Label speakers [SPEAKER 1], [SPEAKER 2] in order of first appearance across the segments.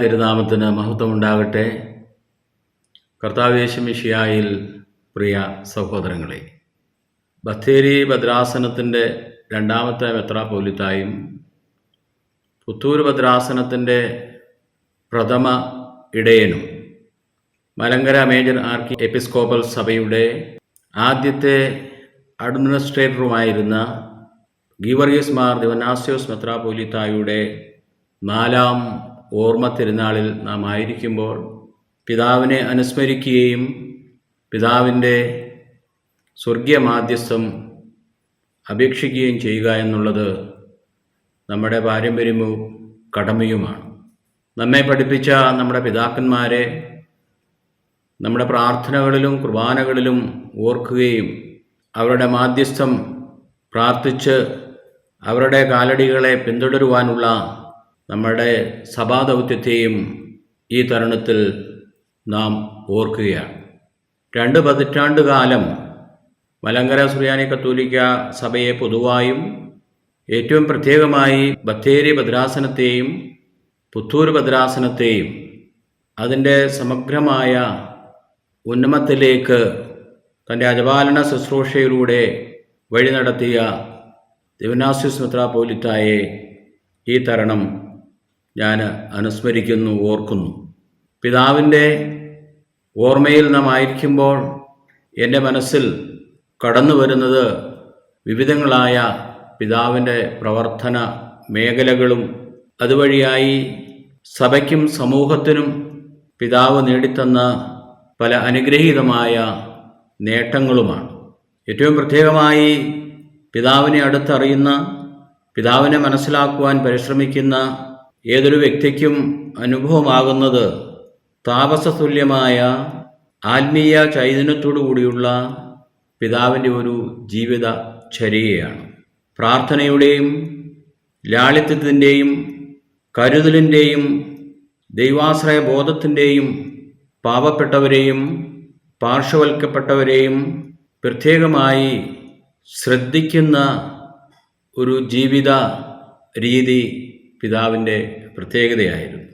[SPEAKER 1] തിരുനാമത്തിന് മഹത്വമുണ്ടാകട്ടെ. കർത്താവേശമിഷിയായിൽ പ്രിയ സഹോദരങ്ങളെ ബത്തേരി ഭദ്രാസനത്തിന്റെ രണ്ടാമത്തെ മെത്രാപോലിത്തായും പുത്തൂർ ഭദ്രാസനത്തിന്റെ പ്രഥമ ഇടയനും മലങ്കര മേജർ ആർക്കി എപ്പിസ്കോപ്പൽ സഭയുടെ ആദ്യത്തെ അഡ്മിനിസ്ട്രേറ്ററുമായിരുന്ന ഗീവർഗീസ് മാർ ദിവനാസ്യോസ് മെത്രാപോലിത്തായുടെ നാലാം ഓർമ്മ തിരുനാളിൽ നാം ആയിരിക്കുമ്പോൾ പിതാവിനെ അനുസ്മരിക്കുകയും പിതാവിന്റെ സ്വർഗീയ മാധ്യസ്ഥം അപേക്ഷിക്കുകയും ചെയ്യുക എന്നുള്ളത് നമ്മുടെ പാരമ്പര്യവും കടമയുമാണ്. നമ്മെ പഠിപ്പിച്ച നമ്മുടെ പിതാക്കന്മാരെ നമ്മുടെ പ്രാർത്ഥനകളിലും കുർബാനകളിലും ഓർക്കുകയും അവരുടെ മാധ്യസ്ഥം പ്രാർത്ഥിച്ച് അവരുടെ കാലടികളെ പിന്തുടരുവാനുള്ള നമ്മുടെ സഭാദൗത്യത്തെയും ഈ തരുണത്തിൽ നാം ഓർക്കുകയാണ്. രണ്ട് പതിറ്റാണ്ട് കാലം മലങ്കര സുറിയാനി കത്തോലിക്ക സഭയെ പൊതുവായും ഏറ്റവും പ്രത്യേകമായി ബത്തേരി ഭദ്രാസനത്തെയും പുത്തൂർ ഭദ്രാസനത്തെയും അതിന്റെ സമഗ്രമായ ഉന്നമത്തിലേക്ക് തന്റെ അജപാലന ശുശ്രൂഷയിലൂടെ വഴി നടത്തിയ ദിവനാസ്യുസ് മെത്രാപോലിത്തായെ ഈ തരണം ഞാൻ അനുസ്മരിക്കുന്നു ഓർക്കുന്നു. പിതാവിന്റെ ഓർമ്മയിൽ നാം ആയിരിക്കുമ്പോൾ എന്റെ മനസ്സിൽ കടന്നു വരുന്നത് വിവിധങ്ങളായ പിതാവിന്റെ പ്രവർത്തന മേഖലകളും അതുവഴിയായി സഭയ്ക്കും സമൂഹത്തിനും പിതാവ് നേടിത്തന്ന പല അനുഗ്രഹീതമായ നേട്ടങ്ങളുമാണ്. ഏറ്റവും പ്രത്യേകമായി പിതാവിനെ അടുത്തറിയുന്ന പിതാവിനെ മനസ്സിലാക്കുവാൻ പരിശ്രമിക്കുന്ന ഏതൊരു വ്യക്തിക്കും അനുഭവമാകുന്നത് താപസതുല്യമായ ആത്മീയ ചൈതന്യത്തോടു കൂടിയുള്ള പിതാവിന്റെ ഒരു ജീവിത ചരിയയാണ് പ്രാർത്ഥനയുടെയും ലാളിത്യത്തിന്റെയും കരുതലിന്റെയും ദൈവാശ്രയ ബോധത്തിന്റെയും പാവപ്പെട്ടവരെയും പാർശ്വവൽക്കപ്പെട്ടവരെയും പ്രത്യേകമായി ശ്രദ്ധിക്കുന്ന ഒരു ജീവിത രീതി പിതാവിന്റെ പ്രത്യേകതയായിരുന്നു.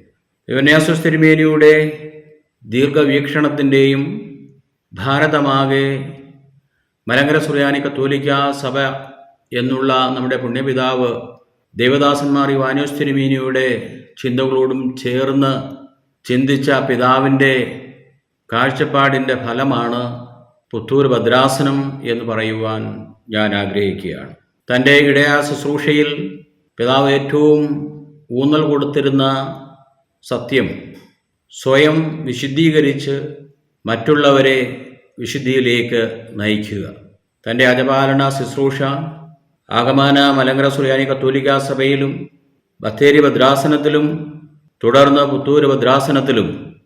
[SPEAKER 1] യുവന്യാസുസ് തിരുമേനിയുടെ ദീർഘവീക്ഷണത്തിന്റെയും ഭാരതമാകെ മലങ്കര സുറിയാനി കത്തോലിക്ക സഭ എന്നുള്ള നമ്മുടെ പുണ്യപിതാവ് ദേവദാസന്മാർ യുവാനോസ് തിരുമേനിയുടെ ചിന്തകളോടും ചേർന്ന് ചിന്തിച്ച പിതാവിന്റെ കാഴ്ചപ്പാടിന്റെ ഫലമാണ് പുത്തൂർ ഭദ്രാസനം എന്ന് പറയുവാൻ ഞാൻ ആഗ്രഹിക്കുകയാണ്. തന്റെ ഇടയാ ശുശ്രൂഷയിൽ പിതാവ് ഏറ്റവും ഊന്നൽ കൊടുത്തിരുന്ന സത്യം സ്വയം വിശുദ്ധീകരിച്ച് മറ്റുള്ളവരെ വിശുദ്ധിയിലേക്ക് നയിക്കുക. തന്റെ അജപാലന ശുശ്രൂഷ ആഗമാന മലങ്കര സുറിയാനി കത്തോലിക്ക സഭയിലും ബത്തേരി ഭദ്രാസനത്തിലും തുടർന്ന് പുത്തൂര് ഭദ്രാസനത്തിലും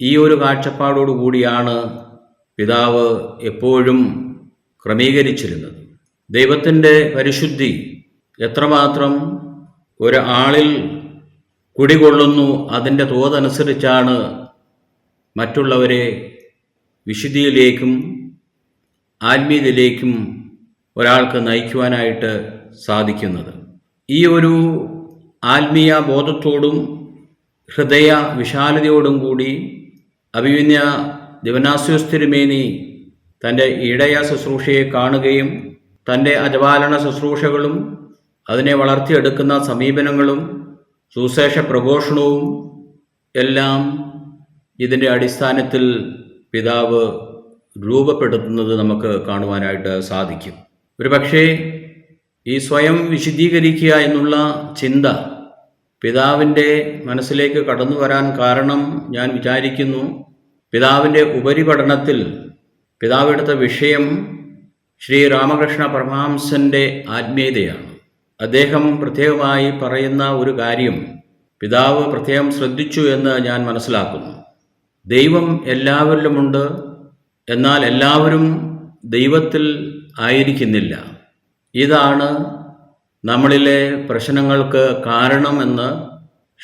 [SPEAKER 1] ഈ ഒരു കാഴ്ചപ്പാടോടുകൂടിയാണ് പിതാവ് എപ്പോഴും ക്രമീകരിച്ചിരുന്നത്. ദൈവത്തിന്റെ പരിശുദ്ധി എത്രമാത്രം ഒരാളിൽ കുടികൊള്ളുന്നു അതിന്റെ തോതനുസരിച്ചാണ് മറ്റുള്ളവരെ വിശുദ്ധിയിലേക്കും ആത്മീയതയിലേക്കും ഒരാൾക്ക് നയിക്കുവാനായിട്ട് സാധിക്കുന്നത്. ഈ ഒരു ആത്മീയ ബോധത്തോടും ഹൃദയ വിശാലതയോടും കൂടി അഭിവിന്യ ദിവനാസ്യോസ് തിരുമേനി തന്റെ ഇടയ ശുശ്രൂഷയെ കാണുകയും തന്റെ അജപാലന ശുശ്രൂഷകളും അതിനെ വളർത്തിയെടുക്കുന്ന സമീപനങ്ങളും സുശേഷ പ്രഘോഷണവും എല്ലാം ഇതിന്റെ അടിസ്ഥാനത്തിൽ പിതാവ് രൂപപ്പെടുത്തുന്നത് നമുക്ക് കാണുവാനായിട്ട് സാധിക്കും. ഒരു പക്ഷേ ഈ സ്വയം വിശുദ്ധീകരിക്കുക എന്നുള്ള ചിന്ത പിതാവിന്റെ മനസ്സിലേക്ക് കടന്നു വരാൻ കാരണം ഞാൻ വിചാരിക്കുന്നു പിതാവിന്റെ ഉപരിപഠനത്തിൽ പിതാവ് എടുത്ത വിഷയം ശ്രീ രാമകൃഷ്ണ പരമഹംസന്റെ ആത്മീയതയാണ്. അദ്ദേഹം പ്രത്യേകമായി പറയുന്ന ഒരു കാര്യം പിതാവ് പ്രത്യേകം ശ്രദ്ധിച്ചു എന്ന് ഞാൻ മനസ്സിലാക്കുന്നു. ദൈവം എല്ലാവരിലുമുണ്ട് എന്നാൽ എല്ലാവരും ദൈവത്തിൽ ആയിരിക്കുന്നില്ല. ഇതാണ് നമ്മളിലെ പ്രശ്നങ്ങൾക്ക് കാരണമെന്ന്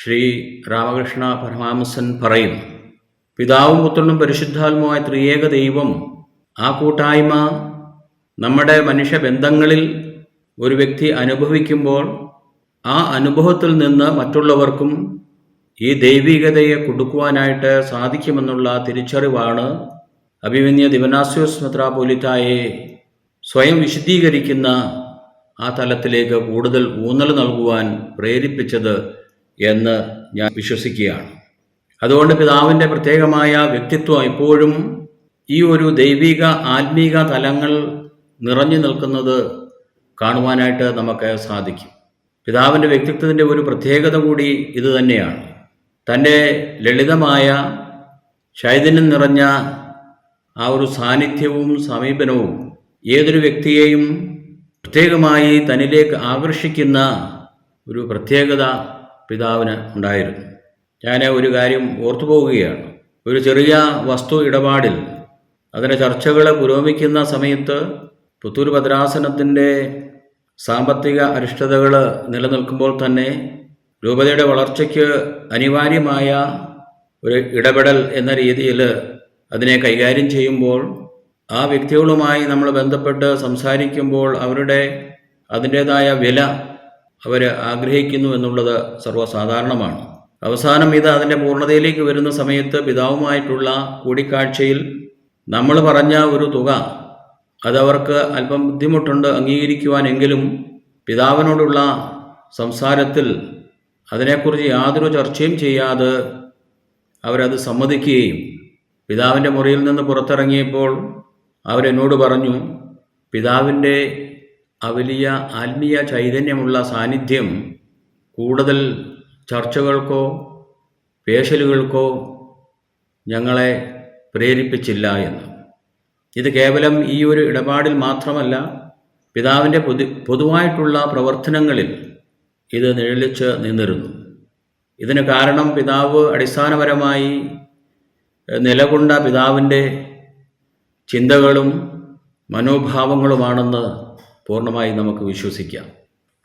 [SPEAKER 1] ശ്രീ രാമകൃഷ്ണ പരമഹംസൻ പറയുന്നു. പിതാവും പുത്രനും പരിശുദ്ധാത്മാവായ ത്രിയേക ദൈവം ആ കൂട്ടായ്മ നമ്മുടെ മനുഷ്യബന്ധങ്ങളിൽ ഒരു വ്യക്തി അനുഭവിക്കുമ്പോൾ ആ അനുഭവത്തിൽ നിന്ന് മറ്റുള്ളവർക്കും ഈ ദൈവികതയെ കൊടുക്കുവാനായിട്ട് സാധിക്കുമെന്നുള്ള തിരിച്ചറിവാണ് അഭിമന്യ ദിവനാസ്യോസ് മെത്രാപോലിത്തായെ സ്വയം വിശദീകരിക്കുന്ന ആ തലത്തിലേക്ക് കൂടുതൽ ഊന്നൽ നൽകുവാൻ പ്രേരിപ്പിച്ചത് എന്ന് ഞാൻ വിശ്വസിക്കുകയാണ്. അതുകൊണ്ട് പിതാവിന്റെ പ്രത്യേകമായ വ്യക്തിത്വം ഇപ്പോഴും ഈ ഒരു ദൈവിക ആത്മീക തലങ്ങൾ നിറഞ്ഞു നിൽക്കുന്നത് കാണുവാനായിട്ട് നമുക്ക് സാധിക്കും. പിതാവിന്റെ വ്യക്തിത്വത്തിന്റെ ഒരു പ്രത്യേകത കൂടി ഇത് തന്നെയാണ്. തന്റെ ലളിതമായ ചൈതന്യം നിറഞ്ഞ ആ ഒരു സാന്നിധ്യവും സമീപനവും ഏതൊരു വ്യക്തിയെയും പ്രത്യേകമായി തന്നിലേക്ക് ആകർഷിക്കുന്ന ഒരു പ്രത്യേകത പിതാവിന് ഉണ്ടായിരുന്നു. ഞാൻ ഒരു കാര്യം ഓർത്തു പോവുകയാണ്. ഒരു ചെറിയ വസ്തു ഇടപാടിൽ അതിന്റെ ചർച്ചകൾ പുരോഗമിക്കുന്ന സമയത്ത് പുത്തൂർ ഭദ്രാസനത്തിന്റെ സാമ്പത്തിക അരിഷ്ടതകൾ നിലനിൽക്കുമ്പോൾ തന്നെ രൂപതയുടെ വളർച്ചയ്ക്ക് അനിവാര്യമായ ഒരു ഇടപെടൽ എന്ന രീതിയിൽ അതിനെ കൈകാര്യം ചെയ്യുമ്പോൾ ആ വ്യക്തികളുമായി നമ്മൾ ബന്ധപ്പെട്ട് സംസാരിക്കുമ്പോൾ അവരുടെ അതിന്റേതായ വില അവർ ആഗ്രഹിക്കുന്നു എന്നുള്ളത് സർവസാധാരണമാണ്. അവസാനം ഇത് അതിന്റെ പൂർണതയിലേക്ക് വരുന്ന സമയത്ത് പിതാവുമായിട്ടുള്ള കൂടിക്കാഴ്ചയിൽ നമ്മൾ പറഞ്ഞ ഒരു തുക അതവർക്ക് അല്പം ബുദ്ധിമുട്ടുണ്ട് അംഗീകരിക്കുവാനെങ്കിലും പിതാവിനോടുള്ള സംസാരത്തിൽ അതിനെക്കുറിച്ച് യാതൊരു ചർച്ചയും ചെയ്യാതെ അവരത് സമ്മതിക്കുകയും പിതാവിന്റെ മുറിയിൽ നിന്ന് പുറത്തിറങ്ങിയപ്പോൾ അവരെന്നോട് പറഞ്ഞു പിതാവിന്റെ അവലിയ ആത്മീയ ചൈതന്യമുള്ള സാന്നിധ്യം കൂടുതൽ ചർച്ചകൾക്കോ പേശലുകൾക്കോ ഞങ്ങളെ പ്രേരിപ്പിച്ചില്ല എന്ന്. ഇത് കേവലം ഈ ഒരു ഇടപാടിൽ മാത്രമല്ല പിതാവിന്റെ പൊതു പൊതുവായിട്ടുള്ള പ്രവർത്തനങ്ങളിൽ ഇത് നിഴലിച്ച് നിന്നിരുന്നു. ഇതിന് കാരണം പിതാവ് അടിസ്ഥാനപരമായി നിലകൊണ്ട പിതാവിന്റെ ചിന്തകളും മനോഭാവങ്ങളുമാണെന്ന് പൂർണമായി നമുക്ക് വിശ്വസിക്കാം.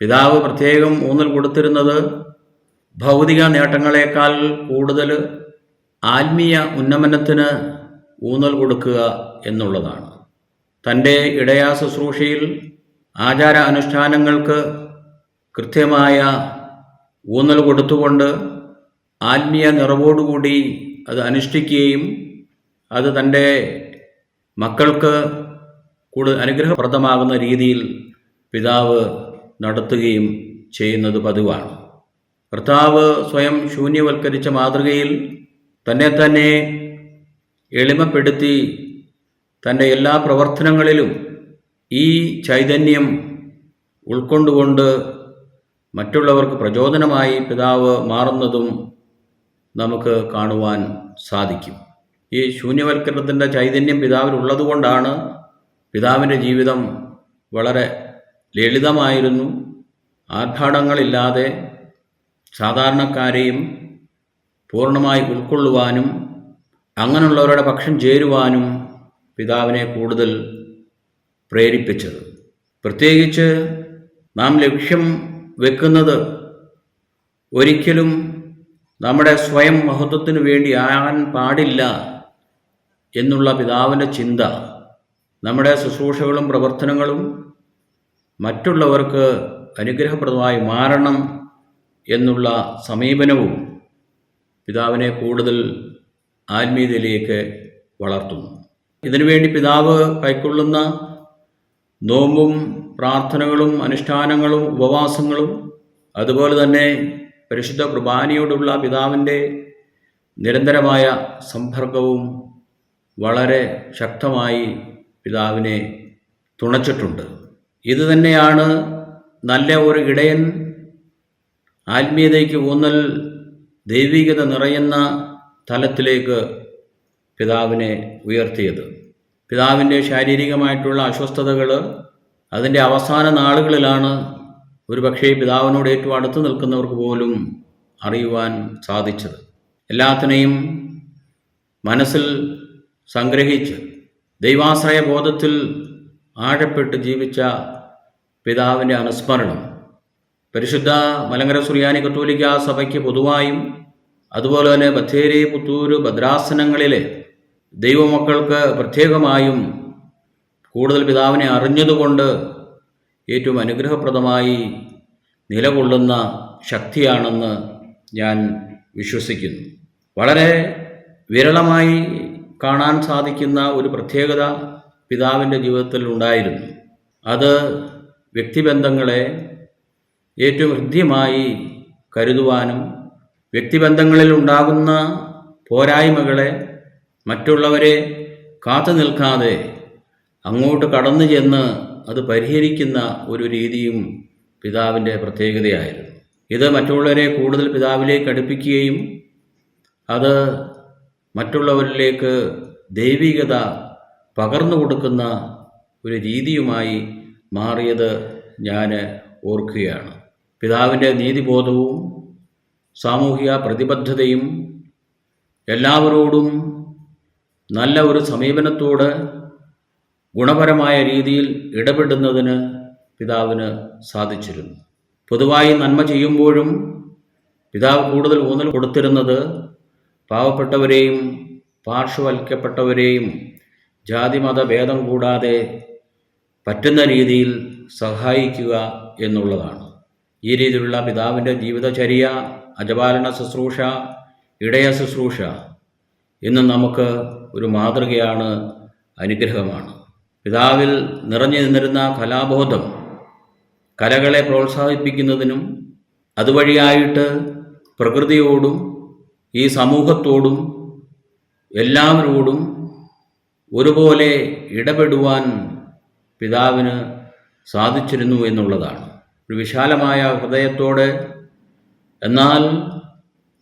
[SPEAKER 1] പിതാവ് പ്രത്യേകം ഊന്നൽ കൊടുത്തിരുന്നത് ഭൗതിക നേട്ടങ്ങളെക്കാൾ കൂടുതൽ ആത്മീയ ഉന്നമനത്തിന് ഊന്നൽ കൊടുക്കുക എന്നുള്ളതാണ്. തന്റെ ഇടയാ ശുശ്രൂഷയിൽ ആചാര അനുഷ്ഠാനങ്ങൾക്ക് കൃത്യമായ ഊന്നൽ കൊടുത്തുകൊണ്ട് ആത്മീയ നിറവോടുകൂടി അത് അനുഷ്ഠിക്കുകയും അത് തന്റെ മക്കൾക്ക് കൂടുതൽ അനുഗ്രഹപ്രദമാകുന്ന രീതിയിൽ പിതാവ് നടത്തുകയും ചെയ്യുന്നത് പതിവാണ്. കർത്താവ് സ്വയം ശൂന്യവൽക്കരിച്ച മാതൃകയിൽ തന്നെ തന്നെ എളിമപ്പെടുത്തി തന്റെ എല്ലാ പ്രവർത്തനങ്ങളിലും ഈ ചൈതന്യം ഉൾക്കൊണ്ടുകൊണ്ട് മറ്റുള്ളവർക്ക് പ്രചോദനമായി പിതാവ് മാറുന്നതും നമുക്ക് കാണുവാൻ സാധിക്കും. ഈ ശൂന്യവൽക്കരണത്തിന്റെ ചൈതന്യം പിതാവിലുള്ളതുകൊണ്ടാണ് പിതാവിന്റെ ജീവിതം വളരെ ലളിതമായിരുന്നു. ആർഭാടങ്ങളില്ലാതെ സാധാരണക്കാരെയും പൂർണമായി ഉൾക്കൊള്ളുവാനും അങ്ങനെയുള്ളവരുടെ പക്ഷം ചേരുവാനും പിതാവിനെ കൂടുതൽ പ്രേരിപ്പിച്ചത്. പ്രത്യേകിച്ച് നാം ലക്ഷ്യം വെക്കുന്നത് ഒരിക്കലും നമ്മുടെ സ്വയം മഹത്വത്തിന് വേണ്ടി ആകാൻ പാടില്ല എന്നുള്ള പിതാവിന്റെ ചിന്ത നമ്മുടെ ശുശ്രൂഷകളും പ്രവർത്തനങ്ങളും മറ്റുള്ളവർക്ക് അനുഗ്രഹപ്രദമായി മാറണം എന്നുള്ള സമീപനവും പിതാവിനെ കൂടുതൽ ആത്മീയതയിലേക്ക് വളർത്തുന്നു. ഇതിനുവേണ്ടി പിതാവ് കൈക്കൊള്ളുന്ന നോമ്പും പ്രാർത്ഥനകളും അനുഷ്ഠാനങ്ങളും ഉപവാസങ്ങളും അതുപോലെ തന്നെ പരിശുദ്ധ കുർബാനയോടുള്ള പിതാവിന്റെ നിരന്തരമായ സമ്പർക്കവും വളരെ ശക്തമായി പിതാവിനെ തുണച്ചിട്ടുണ്ട്. ഇത് തന്നെയാണ് നല്ല ഒരു ഇടയൻ ആത്മീയതയ്ക്ക് ഊന്നൽ ദൈവികത നിറയുന്ന തലത്തിലേക്ക് പിതാവിനെ ഉയർത്തിയത്. പിതാവിന്റെ ശാരീരികമായിട്ടുള്ള അസ്വസ്ഥതകൾ അതിന്റെ അവസാന നാളുകളിലാണ് ഒരുപക്ഷേ പിതാവിനോട് ഏറ്റവും അടുത്ത് നിൽക്കുന്നവർക്ക് പോലും അറിയുവാൻ സാധിച്ചത്. എല്ലാത്തിനെയും മനസ്സിൽ സംഗ്രഹിച്ച് ദൈവാശ്രയ ബോധത്തിൽ ആഴപ്പെട്ട് ജീവിച്ച പിതാവിന്റെ അനുസ്മരണം. പരിശുദ്ധ മലങ്കര സുറിയാനി കത്തോലിക്ക സഭയ്ക്ക് പൊതുവായും അതുപോലെ തന്നെ ബത്തേരി പുത്തൂര് ഭദ്രാസനങ്ങളിലെ ദൈവമക്കൾക്ക് പ്രത്യേകമായും കൂടുതൽ പിതാവിനെ അറിഞ്ഞതുകൊണ്ട് ഏറ്റവും അനുഗ്രഹപ്രദമായി നിലകൊള്ളുന്ന ശക്തിയാണെന്ന് ഞാൻ വിശ്വസിക്കുന്നു. വളരെ വിരളമായി കാണാൻ സാധിക്കുന്ന ഒരു പ്രത്യേകത പിതാവിന്റെ ജീവിതത്തിൽ ഉണ്ടായിരുന്നു. അത് വ്യക്തിബന്ധങ്ങളെ ഏറ്റവും ഹൃദ്യമായി കരുതുവാനും വ്യക്തിബന്ധങ്ങളിൽ ഉണ്ടാകുന്ന പോരായ്മകളെ മറ്റുള്ളവരെ കാത്തു നിൽക്കാതെ അങ്ങോട്ട് കടന്നു ചെന്ന് അത് പരിഹരിക്കുന്ന ഒരു രീതിയും പിതാവിന്റെ പ്രത്യേകതയായിരുന്നു. ഇത് മറ്റുള്ളവരെ കൂടുതൽ പിതാവിലേക്ക് അടുപ്പിക്കുകയും അത് മറ്റുള്ളവരിലേക്ക് ദൈവികത പകർന്നു കൊടുക്കുന്ന ഒരു രീതിയുമായി മാറിയത് ഞാൻ ഓർക്കുകയാണ്. പിതാവിന്റെ നീതിബോധവും സാമൂഹിക പ്രതിബദ്ധതയും എല്ലാവരോടും നല്ല ഒരു സമീപനത്തോട് ഗുണപരമായ രീതിയിൽ ഇടപെടുന്നതിന് പിതാവിന് സാധിച്ചിരുന്നു. പൊതുവായി നന്മ ചെയ്യുമ്പോഴും പിതാവ് കൂടുതൽ ഊന്നൽ കൊടുത്തിരുന്നത് പാവപ്പെട്ടവരെയും പാർശ്വവൽക്കപ്പെട്ടവരെയും ജാതിമത ഭേദം കൂടാതെ പറ്റുന്ന രീതിയിൽ സഹായിക്കുക എന്നുള്ളതാണ്. ഈ രീതിയിലുള്ള പിതാവിന്റെ ജീവിതചര്യ അജപാലന ശുശ്രൂഷ ഇടയ ശുശ്രൂഷ ഇന്ന് നമുക്ക് ഒരു മാതൃകയാണ് അനുഗ്രഹമാണ്. പിതാവിൽ നിറഞ്ഞു നിന്നിരുന്ന കലാബോധം കലകളെ പ്രോത്സാഹിപ്പിക്കുന്നതിനും അതുവഴിയായിട്ട് പ്രകൃതിയോടും ഈ സമൂഹത്തോടും എല്ലാവരോടും ഒരുപോലെ ഇടപെടുവാൻ പിതാവിന് സാധിച്ചിരുന്നു എന്നുള്ളതാണ്. ഒരു വിശാലമായ ഹൃദയത്തോടെ എന്നാൽ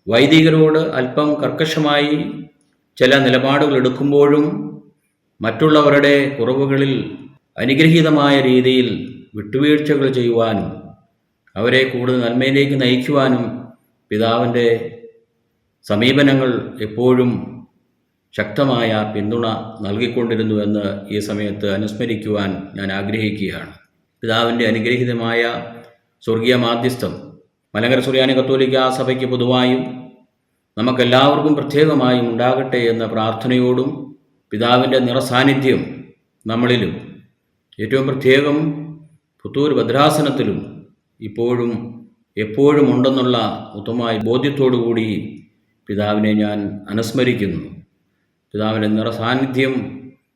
[SPEAKER 1] വൈദികരോട് അല്പം കർക്കശമായി ചില നിലപാടുകൾ എടുക്കുമ്പോഴും മറ്റുള്ളവരുടെ കുറവുകളിൽ അനുഗ്രഹീതമായ രീതിയിൽ വിട്ടുവീഴ്ചകൾ ചെയ്യുവാനും അവരെ കൂടുതൽ നന്മയിലേക്ക് നയിക്കുവാനും പിതാവിന്റെ സമീപനങ്ങൾ എപ്പോഴും ശക്തമായ പിന്തുണ നൽകിക്കൊണ്ടിരുന്നുവെന്ന് ഈ സമയത്ത് അനുസ്മരിക്കുവാൻ ഞാൻ ആഗ്രഹിക്കുകയാണ്. പിതാവിന്റെ അനുഗ്രഹീതമായ സ്വർഗീയ മാധ്യസ്ഥം മലങ്കര സുറിയാനി കത്തോലിക്ക സഭയ്ക്ക് പൊതുവായും നമുക്കെല്ലാവർക്കും പ്രത്യേകമായും ഉണ്ടാകട്ടെ എന്ന പ്രാർത്ഥനയോടും പിതാവിന്റെ നിറസാന്നിധ്യം നമ്മളിലും. ഏറ്റവും പ്രത്യേകം പുത്തൂർ ഭദ്രാസനത്തിലും ഇപ്പോഴും എപ്പോഴും ഉണ്ടെന്നുള്ള ഉത്തമമായ ബോധ്യത്തോടുകൂടി പിതാവിനെ ഞാൻ അനുസ്മരിക്കുന്നു. പിതാവിന്റെ നിറസാന്നിധ്യം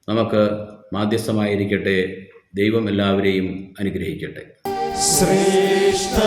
[SPEAKER 1] നമുക്ക് മാധ്യസ്ഥമായിരിക്കട്ടെ. ദൈവം എല്ലാവരെയും അനുഗ്രഹിക്കട്ടെ.
[SPEAKER 2] ശ്രേഷ്ഠ